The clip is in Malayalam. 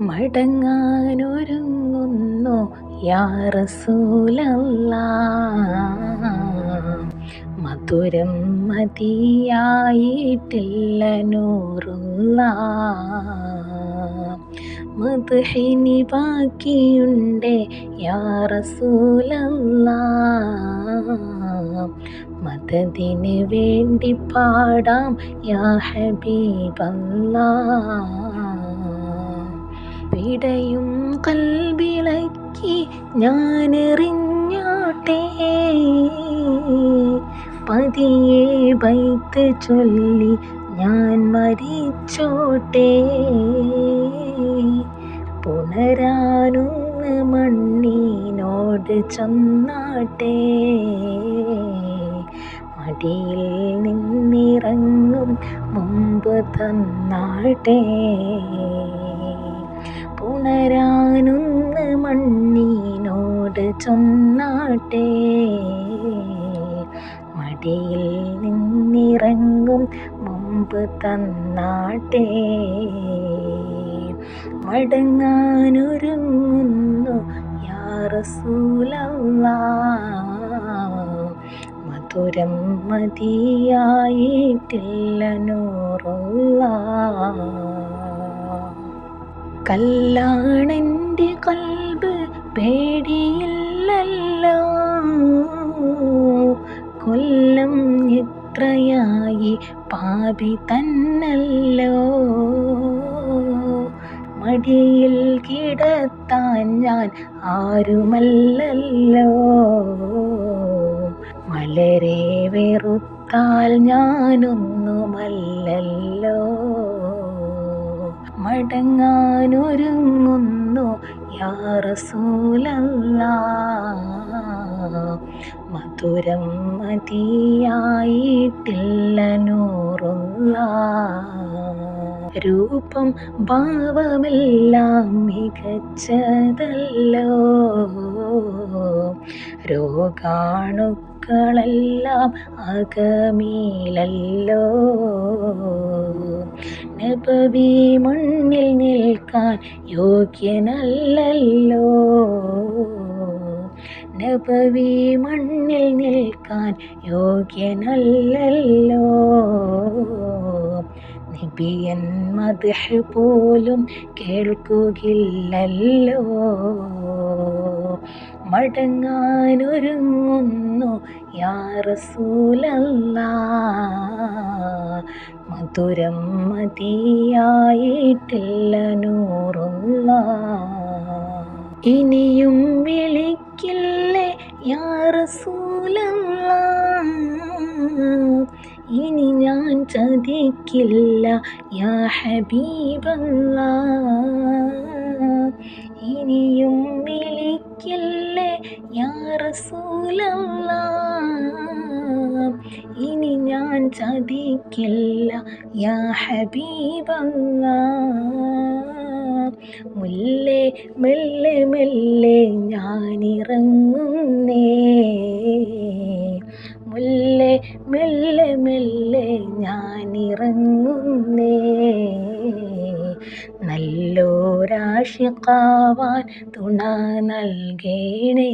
മടങ്ങാനൊരുങ്ങുന്നു യാറസൂലല്ല മധുരം മതിയായിട്ടില്ല നൂറുള്ള മധുഹിനി ബാക്കിയുണ്ട് യാറസൂലല്ല മതത്തിന് വേണ്ടി പാടാം യാ ഹബീബല്ല. പിടയും കൽവിളക്കി ഞാനെറിഞ്ഞോട്ടെ. പതിയെ വൈത്ത് ചൊല്ലി ഞാൻ മരിച്ചോട്ടെ. പുണരാനൊന്ന് മണ്ണിനോട് ചെന്നാട്ടെ. മടിയിൽ നിന്നിറങ്ങും മുമ്പ് തന്നാട്ടെ. പുണരാനൊന്ന് മണ്ണിനോട് ചൊന്നാട്ടെ. മടിയിൽ നിന്നിറങ്ങും മുമ്പ് തന്നാട്ടെ. മടങ്ങാനൊരുങ്ങുന്നു യാറസൂലല്ല. മധുരം മതിയായിട്ടില്ല നൂറുള്ള കല്ലാണെന്റെ കൽബ് പേടിയില്ലല്ലോ. കൊല്ലം എത്രയായി പാപി തന്നല്ലോ. മടിയിൽ കിടത്താൻ ഞാൻ ആരുമല്ലല്ലോ. മലരെ വെറുത്താൽ ഞാനൊന്നുമല്ലല്ലോ. മടങ്ങാനൊരുങ്ങുന്നു യാറസൂലല്ല മധുരം മതിയായിട്ടില്ല നൂറുള്ള രൂപം ഭാവമെല്ലാം മികച്ചതല്ലോ. രോഗാണുക്കളെല്ലാം അകമീലല്ലോ. നബവി മണ്ണിൽ നിൽക്കാൻ യോഗ്യനല്ലല്ലോ. നബവി മണ്ണിൽ നിൽക്കാൻ യോഗ്യനല്ലല്ലോ. നബിയൻ മദ്ഹ് പോലും കേൾക്കുകയില്ലല്ലോ. മടങ്ങാനൊരുങ്ങുന്നു യാറസൂലല്ല മധുരം മതിയായിട്ടില്ല നൂറുള്ള. ഇനിയും വിളിക്കില്ലേ യാറസൂലല്ല ഇനി ഞാൻ ചതിക്കില്ല യാ ഹബീബല്ല. ഇനിയും വിളിക്കില്ലേ യാ ഞാൻ ചതിക്കില്ല യാ ഹബീബല്ല മുല്ലേ മെല്ലെ മെല്ലെ ഞാനിറങ്ങുന്നേ. മുല്ലേ മെല്ലെ മെല്ലെ ഞാനിറങ്ങുന്നേ. നല്ലോരാശിക്കാവാൻ തുണ നൽകേണേ.